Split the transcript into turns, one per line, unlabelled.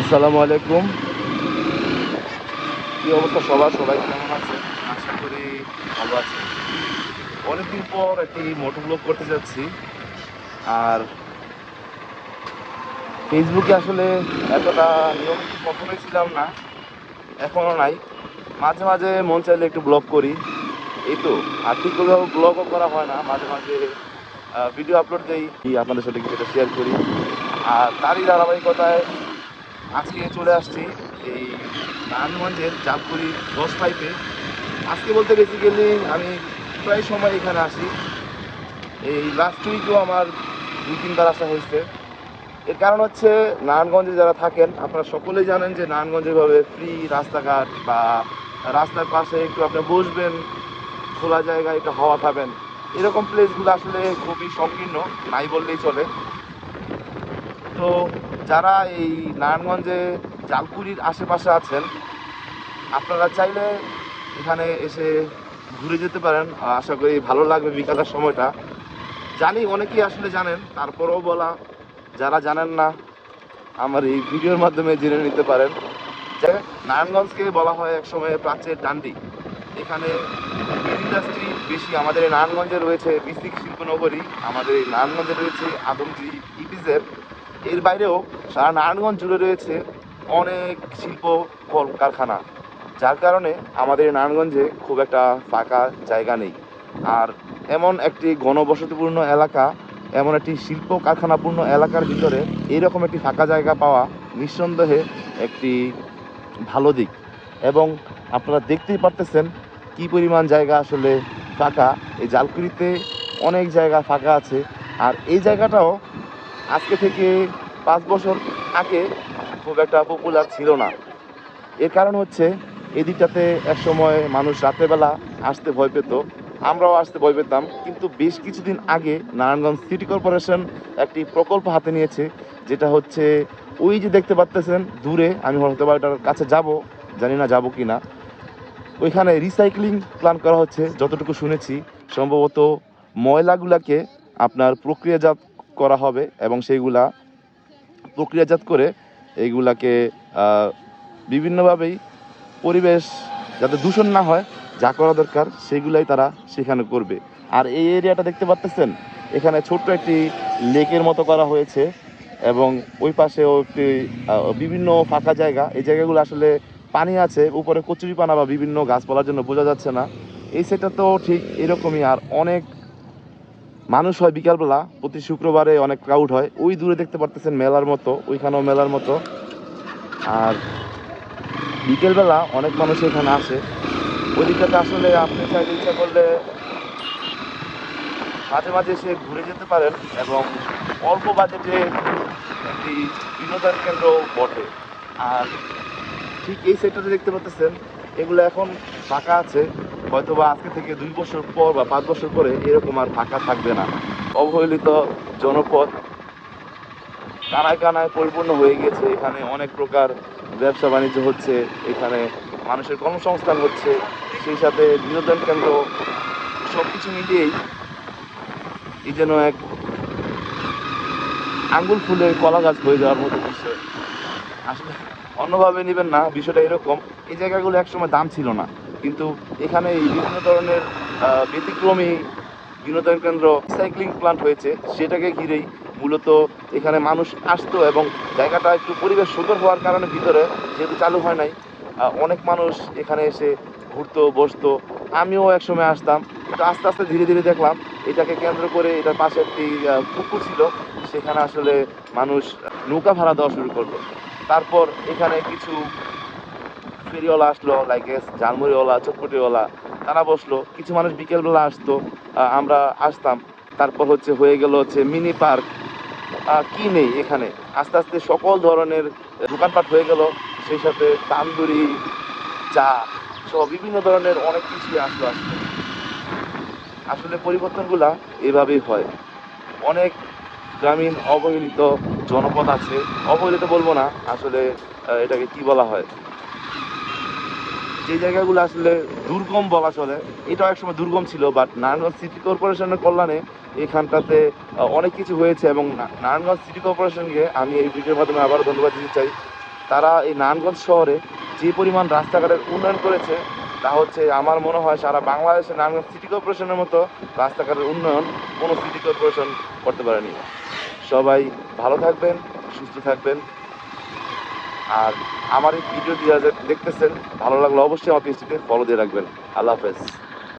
আসসালামু আলাইকুম। কি অবস্থা সবার? সবাই কেমন আছে? আশা করি ভালো আছে। অনেকদিন পর একটি মোটো ব্লগ করতে যাচ্ছি। আর ফেসবুকে আসলে এতটা নিয়মিত কখনোই ছিলাম না এখনও নাই। মাঝে মাঝে মন চাইলে একটু ব্লগ করি। এই তো আর ঠিক কোথাও ব্লগও করা হয় না, মাঝে মাঝে ভিডিও আপলোড দিই। আপনাদের সাথে কিছুটা শেয়ার করি। আর তারই ধারাবাহিকতায় আজকে চলে আসছি এই নারায়ণগঞ্জের চাঁদপুরি দশ পাইপে। আজকে বলতে বেসিক্যালি আমি প্রায় সময় এখানে আসি। এই লাস্ট উইকেও আমার দুই তিনবার আসা হয়েছে। এর কারণ হচ্ছে নারায়ণগঞ্জে যারা থাকেন, আপনারা সকলেই জানেন যে নারায়ণগঞ্জে ভাবে ফ্রি রাস্তাঘাট বা রাস্তার পাশে একটু আপনি বসবেন, খোলা জায়গায় একটু হাওয়া খাবেন। এরকম প্লেসগুলো আসলে খুবই সংকীর্ণ, নাই বললেই চলে। তো যারা এই নারায়ণগঞ্জে জালকুড়ির আশেপাশে আছেন, আপনারা চাইলে এখানে এসে ঘুরে যেতে পারেন। আশা করি ভালো লাগবে বিকালের সময়টা। জানি অনেকেই আসলে জানেন, তারপরেও বলা, যারা জানেন না, আমার এই ভিডিওর মাধ্যমে জেনে নিতে পারেন। যে নারায়ণগঞ্জকে বলা হয় একসময় প্রাচ্যের ডান্ডি। এখানে ইন্ডাস্ট্রি বেশি আমাদের এই নারায়ণগঞ্জে রয়েছে বিসিক শিল্পনগরী। আমাদের এই নারায়ণগঞ্জে রয়েছে আদমজি ইপিজেড। এর বাইরেও সারা নারায়ণগঞ্জ জুড়ে রয়েছে অনেক শিল্প কল কারখানা যার কারণে আমাদের নারায়ণগঞ্জে খুব একটা ফাঁকা জায়গা নেই। আর এমন একটি ঘনবসতিপূর্ণ এলাকা, এমন একটি শিল্প কারখানাপূর্ণ এলাকার ভিতরে এইরকম একটি ফাঁকা জায়গা পাওয়া নিঃসন্দেহে একটি ভালো দিক। এবং আপনারা দেখতেই পারতেছেন কি পরিমাণ জায়গা আসলে ফাঁকা। এই জালকুড়িতে অনেক জায়গা ফাঁকা আছে। আর এই জায়গাটাও আজকে থেকে পাঁচ বছর আগে খুব একটা পপুলার ছিল না। এর কারণ হচ্ছে এই দিকটাতে একসময় মানুষ রাত্রেবেলা আসতে ভয় পেত। আমরাও আসতে ভয় পেতাম। কিন্তু বেশ কিছুদিন আগে নারায়ণগঞ্জ সিটি কর্পোরেশন একটি প্রকল্প হাতে নিয়েছে, যেটা হচ্ছে ওই যে দেখতে পাচ্তেছেন দূরে আমি হয়তো বা এটার কাছে যাব, জানি না যাব কি না ওইখানে রিসাইক্লিং প্ল্যান করা হচ্ছে, যতটুকু শুনেছি। সম্ভবত ময়লাগুলাকে আপনার প্রক্রিয়াজাত করা হবে এবং সেইগুলা প্রক্রিয়াজাত করে এইগুলাকে বিভিন্নভাবেই পরিবেশ যাতে দূষণ না হয়, যা করা দরকার সেগুলাই তারা সেখানে করবে। আর এই এরিয়াটা দেখতে পাচ্তেছেন এখানে ছোট্ট একটি লেকের মতো করা হয়েছে এবং ওই পাশেও একটি বিভিন্ন ফাঁকা জায়গা। এই জায়গাগুলো আসলে পানি আছে, উপরে কচুরি পানা বা বিভিন্ন গাছপালার জন্য বোঝা যাচ্ছে না। এই সেটটা তো ঠিক এরকমই, আর অনেক মানুষ হয় বিকালবেলা, প্রতি শুক্রবারে অনেক ক্রাউড হয়। ওই দূরে দেখতে পারতেছেন মেলার মতো, ওইখানেও মেলার মতো। আর বিকেলবেলা অনেক মানুষ এখানে আসে। ওই দিকটাতে আসলে আপনি চাইলে ইচ্ছা করলে মাঝে মাঝে এসে ঘুরে যেতে পারেন এবং অল্প বাজেটে একটি বিনোদন কেন্দ্র বটে। আর ঠিক এই সেক্টরে দেখতে পাচ্ছেন এগুলো এখন ফাঁকা আছে। হয়তো বা আজকে থেকে দুই বছর পর বা পাঁচ বছর পরে এরকম আর ফাঁকা থাকবে না। অবহেলিত জনপদ কানায় কানায় পরিপূর্ণ হয়ে গেছে। এখানে অনেক প্রকার ব্যবসা বাণিজ্য হচ্ছে, এখানে মানুষের কর্মসংস্থান হচ্ছে, সেই সাথে বিনোদন কেন্দ্র সব কিছু মিলিয়েই এই যেন এক আঙ্গুল ফুলে কলা গাছ হয়ে যাওয়ার মতো বিষয় আসলে অন্যভাবে নেবেন না, বিষয়টা এরকম। এই জায়গাগুলো একসময় দাম ছিল না। কিন্তু এখানে বিভিন্ন ধরনের ব্যতিক্রমী বিনোদন কেন্দ্র সাইক্লিং প্লান্ট হয়েছে, সেটাকে ঘিরেই মূলত এখানে মানুষ আসতো এবং জায়গাটা একটু পরিবেশ সুন্দর হওয়ার কারণে ভিতরে যেহেতু চালু হয় নাই অনেক মানুষ এখানে এসে ঘুরতো, বসতো। আমিও একসময় আসতাম, কিন্তু আস্তে আস্তে ধীরে ধীরে দেখলাম এটাকে কেন্দ্র করে এটার পাশে একটি পুকুর ছিল, সেখানে আসলে মানুষ নৌকা ভাড়া দেওয়া শুরু করল। তারপর এখানে কিছু ফেরিওয়ালা আসলো লাইক ঝালমুড়িওয়ালা, চটপটিওয়ালা, তারা বসল। কিছু মানুষ বিকেলবেলা আসতো আমরা আসতাম। তারপর হচ্ছে হয়ে গেল হচ্ছে মিনি পার্ক কি নেই এখানে? আস্তে আস্তে সকল ধরনের দোকানপাট হয়ে গেল। সেই সাথে তান্দুরি, চা সহ বিভিন্ন ধরনের অনেক কিছুই আসলো, আসলে। আসলে পরিবর্তনগুলা এভাবেই হয়। অনেক গ্রামীণ অবহেলিত জনপদ আছে। অবহেলিত বলব না, আসলে এটাকে কি বলা হয়? যে জায়গাগুলো আসলে দুর্গম বলা চলে এটা এটাও একসময় দুর্গম ছিল বাট নারায়ণগঞ্জ সিটি কর্পোরেশনের কল্যাণে এখানটাতে অনেক কিছু হয়েছে এবং নারায়ণগঞ্জ সিটি কর্পোরেশনকে আমি এই ভিডিওর মাধ্যমে আবারও ধন্যবাদ দিতে চাই। তারা এই নারায়ণগঞ্জ শহরে যে পরিমাণ রাস্তাঘাটের উন্নয়ন করেছে, তা হচ্ছে আমার মনে হয় সারা বাংলাদেশে নারায়ণগঞ্জ সিটি কর্পোরেশনের মতো রাস্তাঘাটের উন্নয়ন কোনো সিটি কর্পোরেশন করতে পারেনি। সবাই ভালো থাকবেন, সুস্থ থাকবেন। আর আমার এই ভিডিও দিয়ে দেখতেছেন, ভালো লাগলে অবশ্যই আমার পেজটিতে ফলো দিয়ে রাখবেন। আল্লাহ হাফেজ।